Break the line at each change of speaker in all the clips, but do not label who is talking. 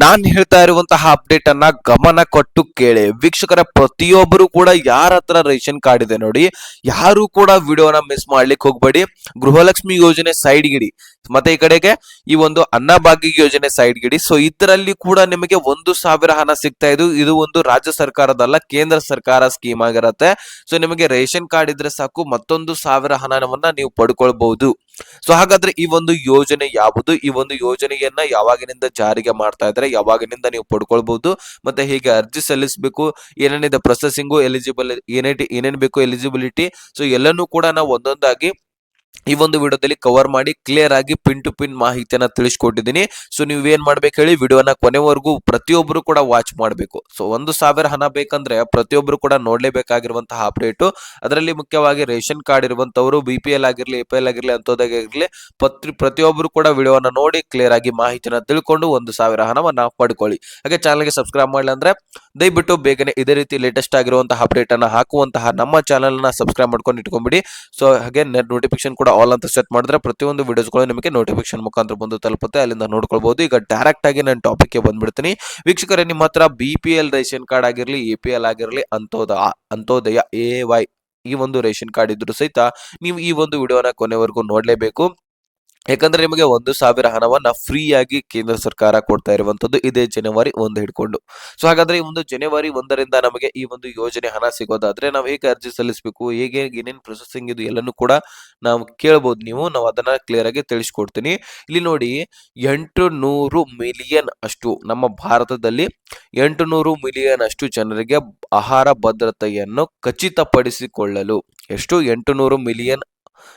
ನಾನ್ ಹೇಳ್ತಾ ಇರುವಂತಹ ಅಪ್ಡೇಟ್ ಅನ್ನ ಗಮನ ಕೊಟ್ಟು ಕೇಳಿ. ವೀಕ್ಷಕರ, ಪ್ರತಿಯೊಬ್ಬರು ಕೂಡ ಯಾರ ಹತ್ರ ರೇಷನ್ ಕಾರ್ಡ್ ಇದೆ ನೋಡಿ, ಯಾರು ಕೂಡ ವಿಡಿಯೋನ ಮಿಸ್ ಮಾಡ್ಲಿಕ್ಕೆ ಹೋಗ್ಬೇಡಿ. ಗೃಹಲಕ್ಷ್ಮಿ ಯೋಜನೆ ಸೈಡ್ ಗಿಡಿ. ಮತ್ತೆ ಈ ಕಡೆಗೆ ಈ ಒಂದು ಅನ್ನಭಾಗ್ಯ ಯೋಜನೆ ಸೈಡ್ ಗಿಡಿ. ಸೊ ಇದರಲ್ಲಿ ಕೂಡ ನಿಮಗೆ ಒಂದು ಸಾವಿರ ಹಣ ಸಿಗ್ತಾ ಇದು. ಇದು ಒಂದು ರಾಜ್ಯ ಸರ್ಕಾರದಲ್ಲ, ಕೇಂದ್ರ ಸರ್ಕಾರ ಸ್ಕೀಮ್ ಆಗಿರತ್ತೆ. ಸೊ ನಿಮಗೆ ರೇಷನ್ ಕಾರ್ಡ್ ಇದ್ರೆ ಸಾಕು, ಮತ್ತೊಂದು ಸಾವಿರ ಹಣವನ್ನ ನೀವು ಪಡ್ಕೊಳ್ಬಹುದು. ಸೊ ಹಾಗಾದ್ರೆ ಈ ಒಂದು ಯೋಜನೆ ಯಾವುದು? ಈ ಒಂದು ಯೋಜನೆಯನ್ನ ಯಾವಾಗಿನಿಂದ ಜಾರಿಗೆ ಮಾಡ್ತಾ ಇದ್ರೆ ಯಾವಾಗಿನಿಂದ ನೀವು ಪಡ್ಕೊಳ್ಬಹುದು ಮತ್ತೆ ಹೇಗೆ ಅರ್ಜಿ ಸಲ್ಲಿಸಬೇಕು? ಏನೇನಿದೆ ಪ್ರೊಸೆಸಿಂಗು ಎಲಿಜಿಬಲ್ ಏನೇ ಏನೇನ್ ಬೇಕು ಎಲಿಜಿಬಿಲಿಟಿ ಸೊ ಎಲ್ಲನೂ ಕೂಡ ನಾವು ಒಂದೊಂದಾಗಿ ಈ ಒಂದು ವಿಡಿಯೋದಲ್ಲಿ ಕವರ್ ಮಾಡಿ ಕ್ಲಿಯರ್ ಆಗಿ ಪಿನ್ ಟು ಪಿನ್ ಮಾಹಿತಿಯನ್ನು ತಿಳಿಸ್ಕೊಟ್ಟಿದ್ದೀನಿ. ಸೊ ನೀವು ಏನ್ ಮಾಡ್ಬೇಕು ಹೇಳಿ ವಿಡಿಯೋನ ಕೊನೆವರೆಗೂ ಪ್ರತಿಯೊಬ್ಬರು ಕೂಡ ವಾಚ್ ಮಾಡಬೇಕು. ಸೊ ಒಂದು ಸಾವಿರ ಹಣ ಬೇಕಂದ್ರೆ ಪ್ರತಿಯೊಬ್ಬರು ಕೂಡ ನೋಡ್ಲೇಬೇಕಾಗಿರುವಂತಹ ಅಪ್ಡೇಟು ಅದರಲ್ಲಿ ಮುಖ್ಯವಾಗಿ ರೇಷನ್ ಕಾರ್ಡ್ ಇರುವಂತವರು ಬಿ ಪಿ ಎಲ್ ಆಗಿರ್ಲಿ ಎ ಪಿ ಎಲ್ ಆಗಿರ್ಲಿ ಅಂತದಾಗಿರ್ಲಿ ಪತ್ರಿ ಪ್ರತಿಯೊಬ್ಬರು ಕೂಡ ವಿಡಿಯೋನ ನೋಡಿ ಕ್ಲಿಯರ್ ಆಗಿ ಮಾಹಿತಿನ ತಿಳ್ಕೊಂಡು ಒಂದು ಸಾವಿರ ಹಣವನ್ನ ಪಡ್ಕೊಳ್ಳಿ. ಹಾಗೆ ಚಾನಲ್ಗೆ ಸಬ್ಸ್ಕ್ರೈಬ್ ಮಾಡಲಿ ಅಂದ್ರೆ ದಯವಿಟ್ಟು ಬೇಗನೆ ಇದೇ ರೀತಿ ಲೇಟೆಸ್ಟ್ ಆಗಿರುವಂತಹ ಅಪ್ಡೇಟ್ ಅನ್ನು ಹಾಕುವಂತಹ ನಮ್ಮ ಚಾನಲ್ ಸಬ್ಸ್ಕ್ರೈಬ್ ಮಾಡ್ಕೊಂಡು ಇಟ್ಕೊಂಡ್ಬಿಡಿ. ಸೊ ಹಾಗೆ ನೋಟಿಫಿಕೇಶನ್ ಕೂಡ ಆಲ್ ಅಂತ ಸೆಟ್ ಮಾಡಿದ್ರೆ ಪ್ರತಿಯೊಂದು ವಿಡಿಯೋಸ್ಗಳು ನಿಮಗೆ ನೋಟಿಫಿಕೇಶನ್ ಮುಖಾಂತರ ಬಂದು ತಲುಪುತ್ತೆ. ಅಲ್ಲಿಂದ ನೋಡ್ಕೊಳ್ಬಹುದು ಈಗ ಡೈರೆಕ್ಟ್ ಆಗಿ ನಾನು ಟಾಪಿಕ್ಗೆ ಬಂದ್ಬಿಡ್ತೀನಿ. ವೀಕ್ಷಕರೇ, ನಿಮ್ಮ ಹತ್ರ B P L ration card ಆಗಿರಲಿ ಎ ಪಿ ಎಲ್ ಆಗಿರಲಿ, ಅಂತೋದ, ಅಂತೋದಯ ಎ ವೈ ಈ ಒಂದು ರೇಷನ್ ಕಾರ್ಡ್ ಇದ್ರು ಸಹಿತ ನೀವು ಈ ಒಂದು ವಿಡಿಯೋನ ಕೊನೆವರೆಗೂ ನೋಡ್ಲೇಬೇಕು. ಯಾಕಂದ್ರೆ ನಿಮಗೆ ಒಂದು ಸಾವಿರ ಹಣವನ್ನ ಫ್ರೀಯಾಗಿ ಕೇಂದ್ರ ಸರ್ಕಾರ ಕೊಡ್ತಾ ಇರುವಂತದ್ದು ಇದೇ ಜನವರಿ ಒಂದು ಹಿಡ್ಕೊಂಡು. ಸೊ ಹಾಗಾದ್ರೆ ಈ ಒಂದು ಜನವರಿ ಒಂದರಿಂದ ನಮಗೆ ಈ ಒಂದು ಯೋಜನೆ ಹಣ ಸಿಗೋದಾದ್ರೆ ನಾವು ಹೇಗೆ ಅರ್ಜಿ ಸಲ್ಲಿಸಬೇಕು, ಹೇಗೆ ಏನೇನು ಪ್ರೊಸೆಸಿಂಗ್ ಇದು ಎಲ್ಲನೂ ಕೂಡ ನಾವು ಕೇಳ್ಬೋದು ನೀವು. ನಾವು ಅದನ್ನ ಕ್ಲಿಯರ್ ಆಗಿ ತಿಳಿಸ್ಕೊಡ್ತೀನಿ. ಇಲ್ಲಿ ನೋಡಿ ಎಂಟು ನೂರು ಮಿಲಿಯನ್ ಅಷ್ಟು ನಮ್ಮ ಭಾರತದಲ್ಲಿ ಎಂಟು ನೂರು ಮಿಲಿಯನ್ ಅಷ್ಟು ಜನರಿಗೆ ಆಹಾರ ಭದ್ರತೆಯನ್ನು ಖಚಿತಪಡಿಸಿಕೊಳ್ಳಲು. ಎಷ್ಟು? ಎಂಟು ನೂರು ಮಿಲಿಯನ್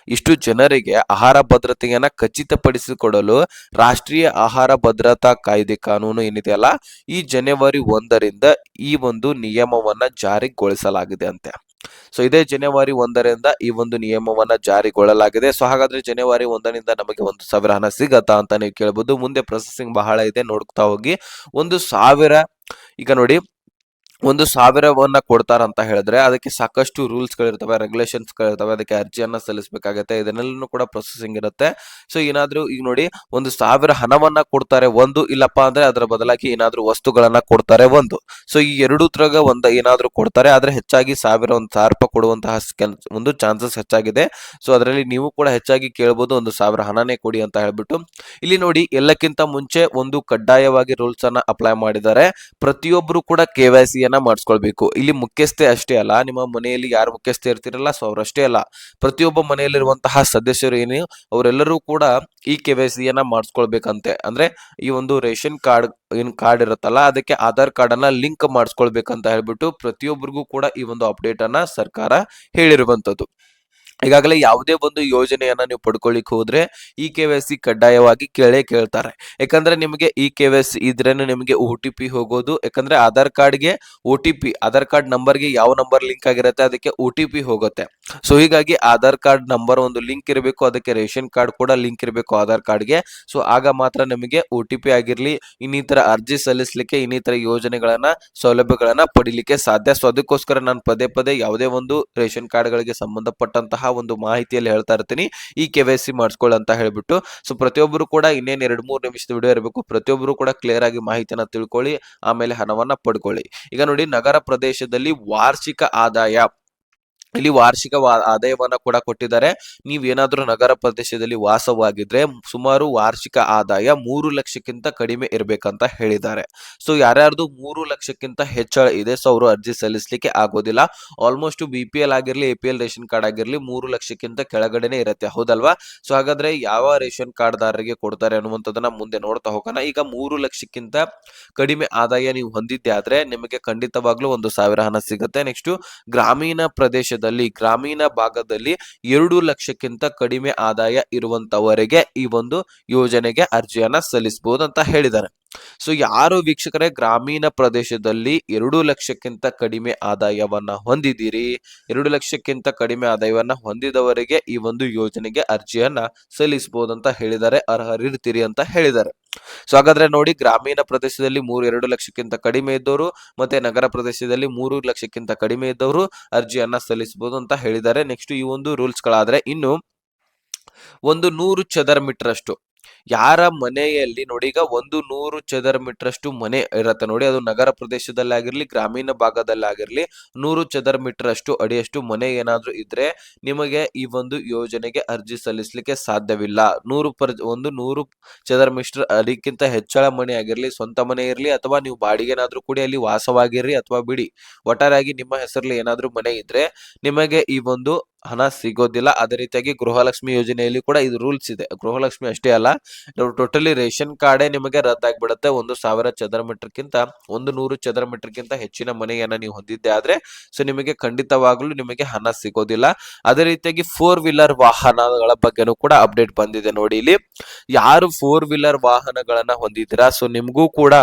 ಇಷ್ಟು ಜನರಿಗೆ ಆಹಾರ ಭದ್ರತೆಯನ್ನ ಖಚಿತಪಡಿಸಿಕೊಡಲು ರಾಷ್ಟ್ರೀಯ ಆಹಾರ ಭದ್ರತಾ ಕಾಯ್ದೆ ಕಾನೂನು ಏನಿದೆಯಲ್ಲ ಈ ಜನವರಿ ಒಂದರಿಂದ ಈ ಒಂದು ನಿಯಮವನ್ನ ಜಾರಿಗೊಳಿಸಲಾಗಿದೆ ಅಂತೆ. ಸೊ ಇದೇ ಜನವರಿ ಒಂದರಿಂದ ಈ ಒಂದು ನಿಯಮವನ್ನ ಜಾರಿಗೊಳ್ಳಲಾಗಿದೆ. ಸೊ ಹಾಗಾದ್ರೆ ಜನವರಿ ಒಂದರಿಂದ ನಮಗೆ ಒಂದು ಸಾವಿರ ಹಣ ಸಿಗತ್ತಾ ಅಂತ ನೀವು ಕೇಳ್ಬೋದು. ಮುಂದೆ ಪ್ರೊಸೆಸಿಂಗ್ ಬಹಳ ಇದೆ. ನೋಡ್ತಾ ಹೋಗಿ. ಒಂದು ಸಾವಿರ, ಈಗ ನೋಡಿ ಒಂದು ಸಾವಿರವನ್ನ ಕೊಡ್ತಾರಂತ ಹೇಳಿದ್ರೆ ಅದಕ್ಕೆ ಸಾಕಷ್ಟು ರೂಲ್ಸ್ ಗಳಿರ್ತವೆ ರೆಗ್ಯುಲೇಷನ್ಸ್ ಗಳಿರ್ತವೆ, ಅದಕ್ಕೆ ಅರ್ಜಿಯನ್ನ ಸಲ್ಲಿಸಬೇಕಾಗತ್ತೆ ಇದನ್ನೆಲ್ಲೂ ಕೂಡ ಪ್ರೊಸೆಸಿಂಗ್ ಇರುತ್ತೆ. ಸೊ ಏನಾದ್ರೂ ಈಗ ನೋಡಿ, ಒಂದು ಸಾವಿರ ಹಣವನ್ನ ಕೊಡ್ತಾರೆ ಒಂದು, ಇಲ್ಲಪ್ಪ ಅಂದ್ರೆ ಅದರ ಬದಲಾಗಿ ಏನಾದ್ರೂ ವಸ್ತುಗಳನ್ನ ಕೊಡ್ತಾರೆ ಒಂದು. ಸೊ ಈ ಎರಡು ತರಗ ಒಂದ ಏನಾದ್ರೂ ಕೊಡ್ತಾರೆ, ಆದ್ರೆ ಹೆಚ್ಚಾಗಿ ಸಾವಿರ, ಒಂದು ಸಾವಿರ ರೂಪಾಯಿ ಕೊಡುವಂತಹ ಒಂದು ಚಾನ್ಸಸ್ ಹೆಚ್ಚಾಗಿದೆ. ಸೊ ಅದರಲ್ಲಿ ನೀವು ಕೂಡ ಹೆಚ್ಚಾಗಿ ಕೇಳಬಹುದು ಒಂದು ಸಾವಿರ ಹಣನೇ ಕೊಡಿ ಅಂತ ಹೇಳ್ಬಿಟ್ಟು. ಇಲ್ಲಿ ನೋಡಿ, ಎಲ್ಲಕ್ಕಿಂತ ಮುಂಚೆ ಒಂದು ಕಡ್ಡಾಯವಾಗಿ ರೂಲ್ಸ್ ಅನ್ನ ಅಪ್ಲೈ ಮಾಡಿದ್ದಾರೆ. ಪ್ರತಿಯೊಬ್ಬರು ಕೂಡ ಕೆ ವೈ ಅನ್ನ ಮಾಡಿಸ್ಕೊಳ್ಬೇಕು. ಇಲ್ಲಿ ಮುಖ್ಯಸ್ಥೆ ಅಷ್ಟೇ ಅಲ್ಲ, ನಿಮ್ಮ ಮನೆಯಲ್ಲಿ ಯಾರು ಮುಖ್ಯಸ್ಥೆ ಇರ್ತಿರಲ್ಲ, ಸೊ ಅವರಷ್ಟೇ ಅಲ್ಲ. ಪ್ರತಿಯೊಬ್ಬ ಮನೆಯಲ್ಲಿರುವಂತಹ ಸದಸ್ಯರು ಏನು, ಅವರೆಲ್ಲರೂ ಕೂಡ ಈ ಕೆ ವೈ ಸಿಯನ್ನ ಮಾಡಿಸ್ಕೊಳ್ಬೇಕಂತೆ. ಅಂದ್ರೆ ಈ ಒಂದು ರೇಷನ್ ಕಾರ್ಡ್ ಏನ್ ಕಾರ್ಡ್ ಇರುತ್ತಲ್ಲ, ಅದಕ್ಕೆ ಆಧಾರ್ ಕಾರ್ಡ್ ಅನ್ನ ಲಿಂಕ್ ಮಾಡಿಸ್ಕೊಳ್ಬೇಕಂತ ಹೇಳ್ಬಿಟ್ಟು ಪ್ರತಿಯೊಬ್ಬರಿಗೂ ಕೂಡ ಈ ಒಂದು ಅಪ್ಡೇಟ್ ಅನ್ನ ಸರ್ಕಾರ ಹೇಳಿರುವಂತದ್ದು ಈಗಾಗಲೇ ಯಾವುದೇ ಒಂದು ಯೋಜನೆಯನ್ನ ನೀವು ಪಡ್ಕೊಳ್ಳಿಕ್ ಹೋದ್ರೆ ಈ ಕೆ ವೈ ಸಿ ಕಡ್ಡಾಯವಾಗಿ ಕೇಳೇ ಕೇಳ್ತಾರೆ. ಯಾಕಂದ್ರೆ ನಿಮಗೆ ಇ ಕೆ ವೈ ಸಿ ಇದ್ರೇನೆ ನಿಮಗೆ ಓ ಟಿ ಪಿ ಹೋಗೋದು. ಯಾಕಂದ್ರೆ ಆಧಾರ್ ಕಾರ್ಡ್ಗೆ O T P, Aadhaar card ನಂಬರ್ಗೆ ಯಾವ ನಂಬರ್ ಲಿಂಕ್ ಆಗಿರುತ್ತೆ ಅದಕ್ಕೆ ಒ ಟಿ ಪಿ ಹೋಗುತ್ತೆ. ಸೊ ಹೀಗಾಗಿ ಆಧಾರ್ ಕಾರ್ಡ್ ನಂಬರ್ ಒಂದು ಲಿಂಕ್ ಇರಬೇಕು, ಅದಕ್ಕೆ ರೇಷನ್ ಕಾರ್ಡ್ ಕೂಡ ಲಿಂಕ್ ಇರಬೇಕು ಆಧಾರ್ ಕಾರ್ಡ್ಗೆ. ಸೊ ಆಗ ಮಾತ್ರ ನಿಮಗೆ ಒ ಟಿ ಪಿ ಆಗಿರ್ಲಿ, ಇನ್ನಿತರ ಅರ್ಜಿ ಸಲ್ಲಿಸಲಿಕ್ಕೆ, ಇನ್ನಿತರ ಯೋಜನೆಗಳನ್ನ, ಸೌಲಭ್ಯಗಳನ್ನ ಪಡಿಲಿಕ್ಕೆ ಸಾಧ್ಯ. ಸೊ ಅದಕ್ಕೋಸ್ಕರ ನಾನು ಪದೇ ಪದೇ ಯಾವುದೇ ಒಂದು ರೇಷನ್ ಕಾರ್ಡ್ಗಳಿಗೆ ಸಂಬಂಧಪಟ್ಟಂತಹ ಒಂದು ಮಾಹಿತಿಯಲ್ಲಿ ಹೇಳ್ತಾ ಇರ್ತೀನಿ. ಈ ಕೆ ವೈ ಸಿ ಮಾಡಿಸ್ಕೊಳ್ಳಿ ಅಂತ ಹೇಳ್ಬಿಟ್ಟು. ಸೊ ಪ್ರತಿಯೊಬ್ಬರು ಕೂಡ ಇನ್ನೇನು ಎರಡು ಮೂರು ನಿಮಿಷದ ವಿಡಿಯೋ ಇರಬೇಕು. ಪ್ರತಿಯೊಬ್ಬರು ಕೂಡ ಕ್ಲಿಯರ್ ಆಗಿ ಮಾಹಿತಿಯನ್ನ ತಿಳ್ಕೊಳ್ಳಿ, ಆಮೇಲೆ ಹಣವನ್ನ ಪಡ್ಕೊಳ್ಳಿ. ಈಗ ನೋಡಿ, ನಗರ ಪ್ರದೇಶದಲ್ಲಿ ವಾರ್ಷಿಕ ಆದಾಯ ಇಲ್ಲಿ ವಾರ್ಷಿಕ ಆದಾಯವನ್ನ ಕೂಡ ಕೊಟ್ಟಿದ್ದಾರೆ. ನೀವೇನಾದ್ರೂ ನಗರ ಪ್ರದೇಶದಲ್ಲಿ ವಾಸವಾಗಿದ್ರೆ ಸುಮಾರು ವಾರ್ಷಿಕ ಆದಾಯ ಮೂರು ಲಕ್ಷಕ್ಕಿಂತ ಕಡಿಮೆ ಇರಬೇಕಂತ ಹೇಳಿದ್ದಾರೆ. ಸೊ, ಯಾರ್ಯಾರ್ದು ಮೂರು ಲಕ್ಷಕ್ಕಿಂತ ಹೆಚ್ಚಳ ಇದೆ, ಸೊ, ಅವರು ಅರ್ಜಿ ಸಲ್ಲಿಸಲಿಕ್ಕೆ ಆಗೋದಿಲ್ಲ. ಆಲ್ಮೋಸ್ಟ್ ಬಿ ಪಿ ಎಲ್ ಆಗಿರ್ಲಿ A P L ration card ಆಗಿರ್ಲಿ, ಮೂರು ಲಕ್ಷಕ್ಕಿಂತ ಕೆಳಗಡೆನೆ ಇರುತ್ತೆ. ಹೌದಲ್ವಾ? ಸೊ, ಹಾಗಾದ್ರೆ ಯಾವ ರೇಷನ್ ಕಾರ್ಡ್ ದಾರರಿಗೆ ಕೊಡ್ತಾರೆ ಅನ್ನುವಂಥದ್ದನ್ನ ಮುಂದೆ ನೋಡ್ತಾ ಹೋಗೋಣ. ಈಗ ಮೂರು ಲಕ್ಷಕ್ಕಿಂತ ಕಡಿಮೆ ಆದಾಯ ನೀವು ಹೊಂದಿದ್ದೆ ಆದ್ರೆ ನಿಮಗೆ ಖಂಡಿತವಾಗ್ಲೂ ಒಂದು ಸಾವಿರ ಹಣ ಸಿಗುತ್ತೆ. ನೆಕ್ಸ್ಟ್, ಗ್ರಾಮೀಣ ಪ್ರದೇಶದಲ್ಲಿ ಗ್ರಾಮೀಣ ಭಾಗದಲ್ಲಿ ಎರಡು ಲಕ್ಷಕ್ಕಿಂತ ಕಡಿಮೆ ಆದಾಯ ಇರುವಂತವರಿಗೆ ಈ ಒಂದು ಯೋಜನೆಗೆ ಅರ್ಜಿಯನ್ನ ಸಲ್ಲಿಸಬಹುದು ಅಂತ ಹೇಳಿದ್ದಾರೆ. ಸೊ ಯಾರು ವೀಕ್ಷಕರೇ ಗ್ರಾಮೀಣ ಪ್ರದೇಶದಲ್ಲಿ ಎರಡು ಲಕ್ಷಕ್ಕಿಂತ ಕಡಿಮೆ ಆದಾಯವನ್ನ ಹೊಂದಿದ್ದೀರಿ, ಎರಡು ಲಕ್ಷಕ್ಕಿಂತ ಕಡಿಮೆ ಆದಾಯವನ್ನ ಹೊಂದಿದವರಿಗೆ ಈ ಒಂದು ಯೋಜನೆಗೆ ಅರ್ಜಿಯನ್ನ ಸಲ್ಲಿಸಬಹುದು ಅಂತ ಹೇಳಿದ್ದಾರೆ, ಅರ್ಹರಿರ್ತೀರಿ ಅಂತ ಹೇಳಿದ್ದಾರೆ. ಸೊ ಹಾಗಾದ್ರೆ ನೋಡಿ, ಗ್ರಾಮೀಣ ಪ್ರದೇಶದಲ್ಲಿ ಮೂರು ಎರಡು ಲಕ್ಷಕ್ಕಿಂತ ಕಡಿಮೆ ಇದ್ದವರು ಮತ್ತೆ ನಗರ ಪ್ರದೇಶದಲ್ಲಿ ಮೂರು ಲಕ್ಷಕ್ಕಿಂತ ಕಡಿಮೆ ಇದ್ದವರು ಅರ್ಜಿಯನ್ನ ಸಲ್ಲಿಸಬಹುದು ಅಂತ ಹೇಳಿದ್ದಾರೆ. ನೆಕ್ಸ್ಟ್ ಈ ಒಂದು ರೂಲ್ಸ್ ಗಳಾದ್ರೆ ಇನ್ನು ಒಂದು ನೂರು ಚದರ ಮೀಟರ್ ಅಷ್ಟು ಯಾರ ಮನೆಯಲ್ಲಿ ನೋಡಿ ಈಗ ಒಂದು ನೂರು ಚದರ ಮೀಟರ್ ಅಷ್ಟು ಮನೆ ಇರತ್ತೆ ನೋಡಿ. ಅದು ನಗರ ಪ್ರದೇಶದಲ್ಲಾಗಿರ್ಲಿ, ಗ್ರಾಮೀಣ ಭಾಗದಲ್ಲಾಗಿರ್ಲಿ ನೂರು ಚದರ ಮೀಟರ್ ಅಷ್ಟು ಅಡಿಯಷ್ಟು ಮನೆ ಏನಾದ್ರೂ ಇದ್ರೆ ನಿಮಗೆ ಈ ಒಂದು ಯೋಜನೆಗೆ ಅರ್ಜಿ ಸಲ್ಲಿಸಲಿಕ್ಕೆ ಸಾಧ್ಯವಿಲ್ಲ. ನೂರು ಪರ್, ಒಂದು ನೂರು ಚದರ ಮೀಟರ್ ಅದಕ್ಕಿಂತ ಹೆಚ್ಚಳ ಮನೆ ಆಗಿರ್ಲಿ, ಸ್ವಂತ ಮನೆ ಇರಲಿ ಅಥವಾ ನೀವು ಬಾಡಿಗೆನಾದ್ರೂ ಕೂಡ, ಅಲ್ಲಿ ವಾಸವಾಗಿರ್ರಿ ಅಥವಾ ಬಿಡಿ. ಒಟ್ಟಾರಾಗಿ ನಿಮ್ಮ ಹೆಸರಲ್ಲಿ ಏನಾದ್ರೂ ಮನೆ ಇದ್ರೆ ನಿಮಗೆ ಈ ಒಂದು ಹಣ ಸಿಗೋದಿಲ್ಲ. ಅದೇ ರೀತಿಯಾಗಿ ಗೃಹಲಕ್ಷ್ಮಿ ಯೋಜನೆಯಲ್ಲಿ ಕೂಡ ಇದು ರೂಲ್ಸ್ ಇದೆ. ಗೃಹಲಕ್ಷ್ಮಿ ಅಷ್ಟೇ ಅಲ್ಲ ಟೋಟಲಿ ರೇಷನ್ ಕಾರ್ಡೇ ನಿಮಗೆ ರದ್ದಾಗ್ಬಿಡುತ್ತೆ. ಒಂದು ಸಾವಿರ ಚದರ ಮೀಟರ್ಗಿಂತ ಒಂದು ನೂರು ಚದರ ಮೀಟರ್ಗಿಂತ ಹೆಚ್ಚಿನ ಮನೆಯನ್ನ ನೀವು ಹೊಂದಿದ್ದೆ ಆದ್ರೆ ಸೊ ನಿಮಗೆ ಖಂಡಿತವಾಗ್ಲೂ ನಿಮಗೆ ಹಣ ಸಿಗೋದಿಲ್ಲ. ಅದೇ ರೀತಿಯಾಗಿ ಫೋರ್ ವೀಲರ್ ವಾಹನಗಳ ಬಗ್ಗೆನೂ ಕೂಡ ಅಪ್ಡೇಟ್ ಬಂದಿದೆ ನೋಡಿ ಇಲ್ಲಿ. ಯಾರು ಫೋರ್ ವೀಲರ್ ವಾಹನಗಳನ್ನು ಹೊಂದಿದ್ದೀರಾ? ಸೊ ನಿಮಗೂ ಕೂಡ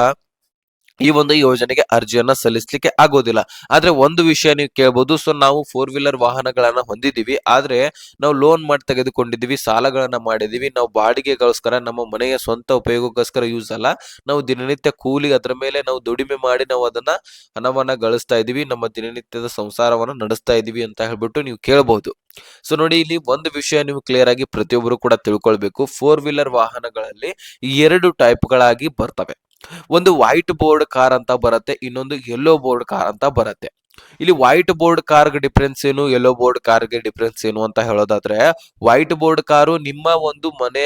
ಈ ಒಂದು ಯೋಜನೆಗೆ ಅರ್ಜಿಯನ್ನ ಸಲ್ಲಿಸಲಿಕ್ಕೆ ಆಗೋದಿಲ್ಲ. ಆದ್ರೆ ಒಂದು ವಿಷಯ ನೀವು ಕೇಳಬಹುದು ಸೊ ನಾವು ಫೋರ್ ವೀಲರ್ ವಾಹನಗಳನ್ನ ಹೊಂದಿದೀವಿ ಆದ್ರೆ ನಾವು ಲೋನ್ ಮಾಡಿ ತೆಗೆದುಕೊಂಡಿದೀವಿ ಸಾಲಗಳನ್ನ ಮಾಡಿದೀವಿ ನಾವು ಬಾಡಿಗೆಗೋಸ್ಕರ, ನಮ್ಮ ಮನೆಯ ಸ್ವಂತ ಉಪಯೋಗಕ್ಕೋಸ್ಕರ ಯೂಸ್ ಅಲ್ಲ. ನಾವು ದಿನನಿತ್ಯ ಕೂಲಿ ಅದರ ಮೇಲೆ ನಾವು ದುಡಿಮೆ ಮಾಡಿ ನಾವು ಅದನ್ನ ಹಣವನ್ನ ಗಳಿಸ್ತಾ ಇದೀವಿ ನಮ್ಮ ದಿನನಿತ್ಯದ ಸಂಸಾರವನ್ನ ನಡೆಸ್ತಾ ಇದೀವಿ ಅಂತ ಹೇಳ್ಬಿಟ್ಟು ನೀವು ಕೇಳಬಹುದು ಸೊ ನೋಡಿ, ಇಲ್ಲಿ ಒಂದು ವಿಷಯ ನೀವು ಕ್ಲಿಯರ್ ಆಗಿ ಪ್ರತಿಯೊಬ್ಬರು ಕೂಡ ತಿಳ್ಕೊಳ್ಬೇಕು. ಫೋರ್ ವೀಲರ್ ವಾಹನಗಳಲ್ಲಿ ಎರಡು ಟೈಪ್ಗಳಾಗಿ ಬರ್ತವೆ. ಒಂದು ವೈಟ್ ಬೋರ್ಡ್ ಕಾರ್ ಅಂತ ಬರುತ್ತೆ, ಇನ್ನೊಂದು ಯೆಲ್ಲೋ ಬೋರ್ಡ್ ಕಾರ್ ಅಂತ ಬರುತ್ತೆ. ಇಲ್ಲಿ ವೈಟ್ ಬೋರ್ಡ್ ಕಾರ್ಗೆ ಡಿಫ್ರೆನ್ಸ್ ಏನು ಯೆಲ್ಲೋ ಬೋರ್ಡ್ ಕಾರ್ಗೆ ಡಿಫ್ರೆನ್ಸ್ ಏನು ಅಂತ ಹೇಳೋದಾದ್ರೆ ವೈಟ್ ಬೋರ್ಡ್ ಕಾರು ನಿಮ್ಮ ಒಂದು ಮನೆ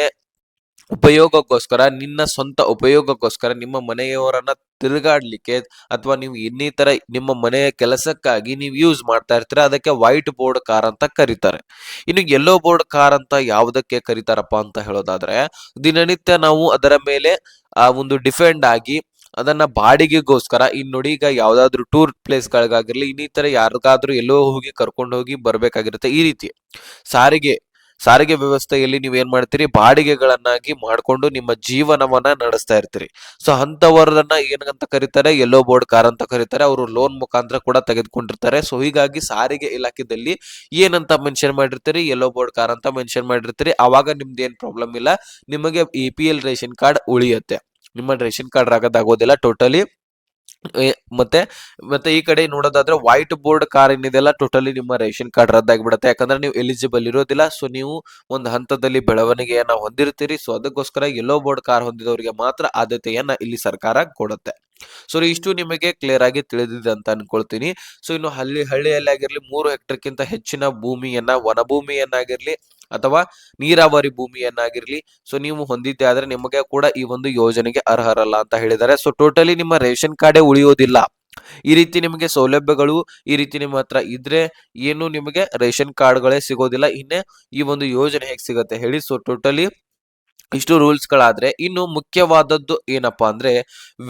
ಉಪಯೋಗಕ್ಕೋಸ್ಕರ, ನಿನ್ನ ಸ್ವಂತ ಉಪಯೋಗಕ್ಕೋಸ್ಕರ ನಿಮ್ಮ ಮನೆಯವರನ್ನ ತಿರುಗಾಡ್ಲಿಕ್ಕೆ ಅಥವಾ ನೀವು ಇನ್ನಿತರ ನಿಮ್ಮ ಮನೆಯ ಕೆಲಸಕ್ಕಾಗಿ ನೀವು ಯೂಸ್ ಮಾಡ್ತಾ ಇರ್ತೀರ, ಅದಕ್ಕೆ ವೈಟ್ ಬೋರ್ಡ್ ಕಾರ್ ಅಂತ ಕರೀತಾರೆ. ಇನ್ನು ಯೆಲ್ಲೋ ಬೋರ್ಡ್ ಕಾರ್ ಅಂತ ಯಾವುದಕ್ಕೆ ಕರೀತಾರಪ್ಪ ಅಂತ ಹೇಳೋದಾದ್ರೆ, ದಿನನಿತ್ಯ ನಾವು ಅದರ ಮೇಲೆ, ಆ, ಒಂದು ಡಿಫೆಂಡ್ ಆಗಿ ಅದನ್ನ ಬಾಡಿಗೆಗೋಸ್ಕರ, ಇನ್ ನೋಡಿ ಈಗ ಯಾವ್ದಾದ್ರು ಟೂರ್ ಪ್ಲೇಸ್ ಗಳಿಗಾಗಿರ್ಲಿ, ಇನ್ನಿತರ ಯಾರಿಗಾದ್ರೂ ಎಲ್ಲೋ ಹೋಗಿ ಕರ್ಕೊಂಡು ಹೋಗಿ ಬರ್ಬೇಕಾಗಿರುತ್ತೆ ಈ ರೀತಿ. ಸಾರಿಗೆ ಸಾರಿಗೆ ವ್ಯವಸ್ಥೆಯಲ್ಲಿ ನೀವು ಏನ್ ಮಾಡ್ತೀರಿ? ಬಾಡಿಗೆಗಳನ್ನಾಗಿ ಮಾಡ್ಕೊಂಡು ನಿಮ್ಮ ಜೀವನವನ್ನ ನಡೆಸ್ತಾ ಇರ್ತೀರಿ. ಸೊ ಅಂತವರನ್ನ ಏನಂತ ಕರೀತಾರೆ? ಎಲ್ಲೋ ಬೋರ್ಡ್ ಕಾರ್ ಅಂತ ಕರೀತಾರೆ. ಅವರು ಲೋನ್ ಮುಖಾಂತರ ಕೂಡ ತೆಗೆದುಕೊಂಡಿರ್ತಾರೆ. ಸೊ ಹೀಗಾಗಿ ಸಾರಿಗೆ ಇಲಾಖೆದಲ್ಲಿ ಏನಂತ ಮೆನ್ಷನ್ ಮಾಡಿರ್ತೀರಿ? ಎಲ್ಲೋ ಬೋರ್ಡ್ ಕಾರ್ ಅಂತ ಮೆನ್ಷನ್ ಮಾಡಿರ್ತೀರಿ. ಅವಾಗ ನಿಮ್ದು ಏನ್ ಪ್ರಾಬ್ಲಮ್ ಇಲ್ಲ. ನಿಮಗೆ A P L ration card ಉಳಿಯುತ್ತೆ. ನಿಮ್ಮ ರೇಷನ್ ಕಾರ್ಡ್ ಆಗೋದಾಗೋದಿಲ್ಲ ಟೋಟಲಿ ಮತ್ತೆ ಮತ್ತೆ ಈ ಕಡೆ ನೋಡೋದಾದ್ರೆ ವೈಟ್ ಬೋರ್ಡ್ ಕಾರ್ ಏನಿದೆಲ್ಲ ಟೋಟಲಿ ನಿಮ್ಮ ರೇಷನ್ ಕಾರ್ಡ್ ರದ್ದಾಗಿಬಿಡುತ್ತೆ. ಯಾಕಂದ್ರೆ ನೀವು ಎಲಿಜಿಬಲ್ ಇರೋದಿಲ್ಲ ಸೊ ನೀವು ಒಂದು ಹಂತದಲ್ಲಿ ಬೆಳವಣಿಗೆಯನ್ನ ಹೊಂದಿರ್ತೀರಿ. ಸೊ ಅದಕ್ಕೋಸ್ಕರ ಯೆಲ್ಲೋ ಬೋರ್ಡ್ ಕಾರ್ ಹೊಂದಿದವರಿಗೆ ಮಾತ್ರ ಆದ್ಯತೆಯನ್ನ ಇಲ್ಲಿ ಸರ್ಕಾರ ಕೊಡುತ್ತೆ. ಸೊ ಇಷ್ಟು ನಿಮಗೆ ಕ್ಲಿಯರ್ ಆಗಿ ತಿಳಿದಿದೆ ಅಂತ ಅನ್ಕೊಳ್ತೀನಿ. ಸೊ ಇನ್ನು ಹಳ್ಳಿ ಹಳ್ಳಿಯಲ್ಲಿ ಆಗಿರ್ಲಿ ಮೂರು ಹೆಕ್ಟರ್ಕ್ಕಿಂತ ಹೆಚ್ಚಿನ ಭೂಮಿಯನ್ನ, ವನಭೂಮಿಯನ್ನಾಗಿರ್ಲಿ ಅಥವಾ ನೀರಾವರಿ ಭೂಮಿಯನ್ನಾಗಿರ್ಲಿ ಸೊ ನೀವು ಹೊಂದಿದ್ದೆ ಆದ್ರೆ ನಿಮಗೆ ಕೂಡ ಈ ಒಂದು ಯೋಜನೆಗೆ ಅರ್ಹರಲ್ಲ ಅಂತ ಹೇಳಿದ್ದಾರೆ. ಸೊ ಟೋಟಲಿ ನಿಮ್ಮ ರೇಷನ್ ಕಾರ್ಡೇ ಉಳಿಯೋದಿಲ್ಲ. ಈ ರೀತಿ ನಿಮಗೆ ಸೌಲಭ್ಯಗಳು ಈ ರೀತಿ ನಿಮ್ಮ ಹತ್ರ ಇದ್ರೆ ಏನು ನಿಮಗೆ ರೇಷನ್ ಕಾರ್ಡ್ಗಳೇ ಸಿಗೋದಿಲ್ಲ. ಇನ್ನೇ ಈ ಒಂದು ಯೋಜನೆ ಹೇಗೆ ಸಿಗುತ್ತೆ ಹೇಳಿ ಸೊ ಟೋಟಲಿ ಇಷ್ಟು ರೂಲ್ಸ್ ಗಳಾದ್ರೆ ಇನ್ನು ಮುಖ್ಯವಾದದ್ದು ಏನಪ್ಪಾ ಅಂದ್ರೆ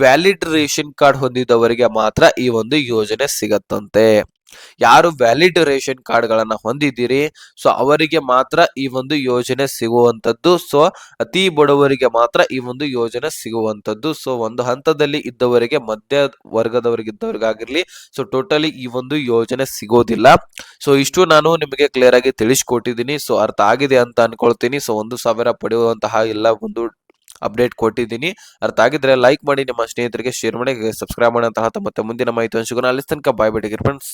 ವ್ಯಾಲಿಡ್ ರೇಷನ್ ಕಾರ್ಡ್ ಹೊಂದಿದವರಿಗೆ ಮಾತ್ರ ಈ ಒಂದು ಯೋಜನೆ ಸಿಗತ್ತಂತೆ. ಯಾರು ವ್ಯಾಲಿಡ್ ರೇಷನ್ ಕಾರ್ಡ್ ಗಳನ್ನ ಹೊಂದಿದ್ದೀರಿ? ಸೊ ಅವರಿಗೆ ಮಾತ್ರ ಈ ಒಂದು ಯೋಜನೆ ಸಿಗುವಂತದ್ದು ಸೊ ಅತಿ ಬಡವರಿಗೆ ಮಾತ್ರ ಈ ಒಂದು ಯೋಜನೆ ಸಿಗುವಂತದ್ದು ಸೊ ಒಂದು ಹಂತದಲ್ಲಿ ಇದ್ದವರಿಗೆ, ಮಧ್ಯ ವರ್ಗದವರಿಗೆ ಇದ್ದವರಿಗಾಗಿರ್ಲಿ ಸೊ ಟೋಟಲಿ ಈ ಒಂದು ಯೋಜನೆ ಸಿಗೋದಿಲ್ಲ. ಸೊ ಇಷ್ಟು ನಾನು ನಿಮಗೆ ಕ್ಲಿಯರ್ ಆಗಿ ತಿಳಿಸ್ಕೊಟ್ಟಿದ್ದೀನಿ. ಸೊ ಅರ್ಥ ಆಗಿದೆ ಅಂತ ಅನ್ಕೊಳ್ತೀನಿ. ಸೊ ಒಂದು ಸಾವಿರ ಪಡೆಯುವಂತಹ ಎಲ್ಲ ಒಂದು ಅಪ್ಡೇಟ್ ಕೊಟ್ಟಿದ್ದೀನಿ. ಅರ್ಥ ಆಗಿದ್ರೆ ಲೈಕ್ ಮಾಡಿ ನಿಮ್ಮ ಸ್ನೇಹಿತರಿಗೆ ಶೇರ್ ಮಾಡಿ ಸಬ್ಸ್ಕ್ರೈಬ್ ಮಾಡಿ ಅಂತ ಮತ್ತೆ ಮುಂದಿನ ಮಾಹಿತಿ ಹಂಚಿಕೊಂಡು, ಅಲ್ಲಿ ತನಕ ಬಾಯ್ ಬಿಟ್ಟಿಗೆ ಫ್ರೆಂಡ್ಸ್